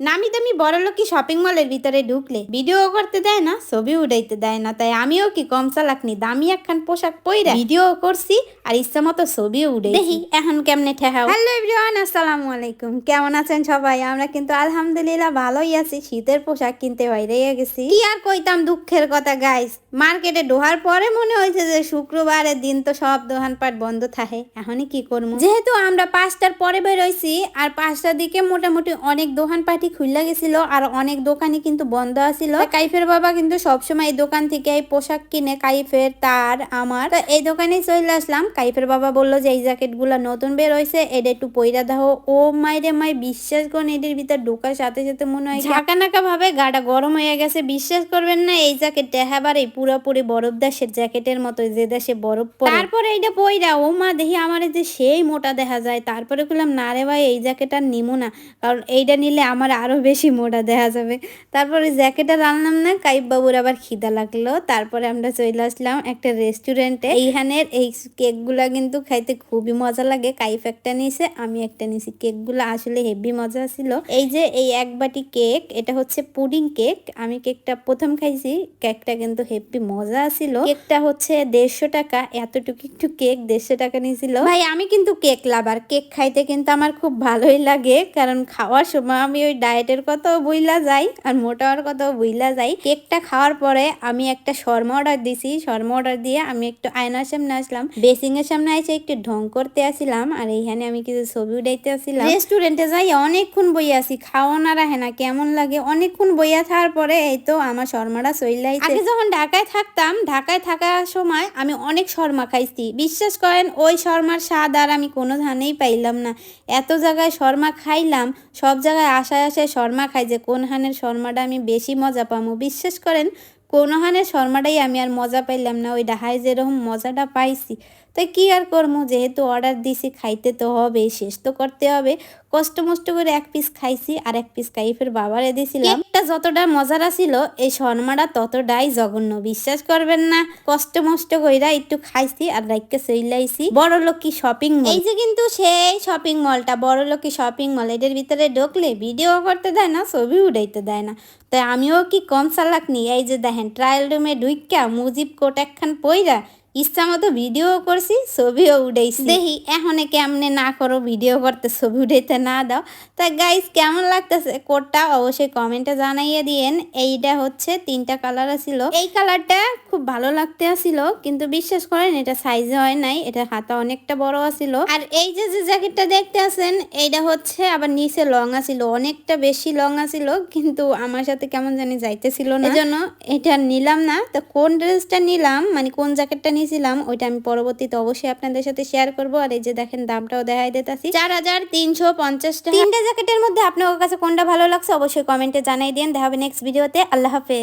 নামি দামি বড়লোকি শপিং মলের ভিতরে ঢুকলে ভিডিও করতে দেয় না ছবি উঠাইতে দেয় না। তাই আমিও কি কম চালাকনি দামি একখান পোশাক পইরা ভিডিও করছি আর ইচ্ছা মতো ছবিও উঠে দেখি এখন কেমনে ঠেহাও। হ্যালো এভরিওয়ান আসসালামু আলাইকুম। কেমন আছেন সবাই? আমরা কিন্তু আলহামদুলিল্লাহ ভালোই আছি। শীতের পোশাক কিনতে বাইরে গেছি। কি আর কইতাম দুঃখের কথা গাইস মার্কেটে ঢোহার পরে মনে হয়েছে যে শুক্রবারের দিন তো সব দোকানপাট বন্ধ থাকে। এখনই কি করব যেহেতু আমরা পাঁচটার পরে বের হইছি আর পাঁচটার দিকে মোটামুটি অনেক দোকানপাটি খুললা গেছিল আর অনেক দোকানই কিন্তু বন্ধ আছিল। কাইফের বাবা কিন্তু সবসময় এই দোকান থেকে এই পোশাক কিনে কাইফের, তার, আমার। এই দোকানে চলে আসলাম। কাইফের বাবা বলল যে, এই জ্যাকেটগুলা নতুন বের হয়েছে এটা একটু পইরা দাও। ও মাইরে মাই, বিশ্বাস করেন এটির ভিতর ঢোকার সাথে সাথে মনে হয় ঝাঁকা নাকা ভাবে গাটা গরম হয়ে গেছে। বিশ্বাস করবেন না, এই জ্যাকেট দেখাবার এই পুরোপুরি বরফ দেশের জ্যাকেটের মতো, যে দেশে বরফ পড়ে। তারপরে এইটা পইরা, ও মা দেখি আমার যে সেই মোটা দেখা যায়। তারপরে বললাম না রে ভাই, এই জ্যাকেট আর নিমু না, কারণ এইটা নিলে আমার আরও বেশি মোটা দেখা যাবে। তারপরে জ্যাকেটটা আনলাম না কাইব বাবুর আবার খিদা লাগল। তারপরে আমরা চলে আসলাম একটা রেস্টুরেন্টে এইখানের এই কেকগুলা কিন্তু খাইতে খুবই মজা লাগে। কাইফ একটা নিছে, আমি একটা নিছি। কেকগুলো আসলে হেভি মজা ছিল। এই যে এই এক বাটি কেক এটা হচ্ছে পুডিং কেক আমি কেকটা প্রথম খাইছি কেকটা কিন্তু হেভি মজা ছিল। কেকটা হচ্ছে দেড়শো টাকা, এতটুকু একটু কেক দেড়শো টাকা নিয়েছিল ভাই, আমি কিন্তু কেক লাভার কেক খাইতে কিন্তু আমার খুব ভালোই লাগে, কারণ খাওয়ার সময় আমি ওই ডায়েটের কথাও বইলা যাই আর মোটা হওয়ার কথাও বইলা যাই কেকটা খাওয়ার পরে আমি একটা শর্মা অর্ডার দিছি। শর্মা অর্ডার দিয়ে আমি একটু আয়নার সামনে আসলাম। বেসিং এর সামনে এসে একটু ঢং করতে আসিলাম আর এইখানে আমি কিছু ছবি উঠাইতে আসিলাম। রেস্টুরেন্টে যাই অনেকক্ষণ বই আসি খাওয়া না রাখে না, কেমন লাগে? অনেকক্ষণ বইয়া থাকার পরে এই তো আমার শর্মাটা চইলাই আগে যখন ঢাকায় থাকতাম, ঢাকায় থাকার সময় আমি অনেক শর্মা খাইছি। বিশ্বাস করেন, ওই শর্মার স্বাদ আর আমি কোনো ধানেই পাইলাম না। এত জায়গায় শর্মা খাইলাম, সব জায়গায় আশায় আশায় শর্মা খাই যে, কোন হানের শর্মাটা আমি বেশি মজা পামো? বিশ্বাস করেন, কোন হানের শর্মাটাই আমি আর মজা পাইলাম না। ওই ডাহায় যেরকম মজাটা পাইছি। তাই কি আর করব যেহেতু অর্ডার দিছি, খাইতে তো হবে, শেষ তো করতে হবে। কষ্ট মষ্ট করে এক পিস খাইছি, আর এক পিস কাইফের বাবারে দিয়েছিলাম এটা যতটা মজারা ছিল এই শর্মাটা ততটাই জঘন্য, বিশ্বাস করবেন না। কষ্ট মষ্ট কইরা একটু খাইছি, আর রাইকে চইলাইছি। বড় লোকি শপিং মল এই যে কিন্তু সেই শপিং মলটা বড় লোকি শপিং মল এটার ভিতরে ঢুকলে ভিডিও করতে দেয় না, ছবি উঠাইতে দেয় না। তাই আমিও কি কম চালাক নি? এই যে দেখেন ট্রায়াল রুমে ঢুইকা মুজিব কোট একখান পইরা ইচ্ছা মতো ভিডিও করছি ছবিও উঠাইছি। দেখি এখন কেমনে না করো ভিডিও করতে ছবি উঠাইতে না দাও। তা গাইস কেমন লাগতেছে কোটটা অবশ্যই কমেন্টে জানাইয়ে দিয়েন। এইটা হচ্ছে তিনটা কালার ছিল এই কালারটা খুব ভালো লাগতে আসিল কিন্তু বিশ্বাস করেন এটা সাইজে হয় নাই এটা হাতা অনেকটা বড় আছিল। আর এই যে যে জ্যাকেটটা দেখতে আছেন এইটা হচ্ছে আবার নিচে লং আছিল অনেকটা বেশি লং আছিল কিন্তু আমার সাথে কেমন জানি যাইতেছিল না। এজন্য এটা নিলাম না। তো কোন ড্রেসটা নিলাম মানে কোন জ্যাকেটটা নিয়েছিলাম ওইটা আমি পরবর্তীতে অবশ্যই আপনাদের সাথে শেয়ার করব। আর এই যে দেখেন দামটাও দেখাই দিতেছি। চার হাজার তিনশো পঞ্চাশ তিনটা জ্যাকেটের মধ্যে আপনার কাছে কোনটা ভালো লাগছে অবশ্যই কমেন্টে জানাই দিন। দেখা হবে নেক্সট ভিডিওতে আল্লাহ হাফেজ।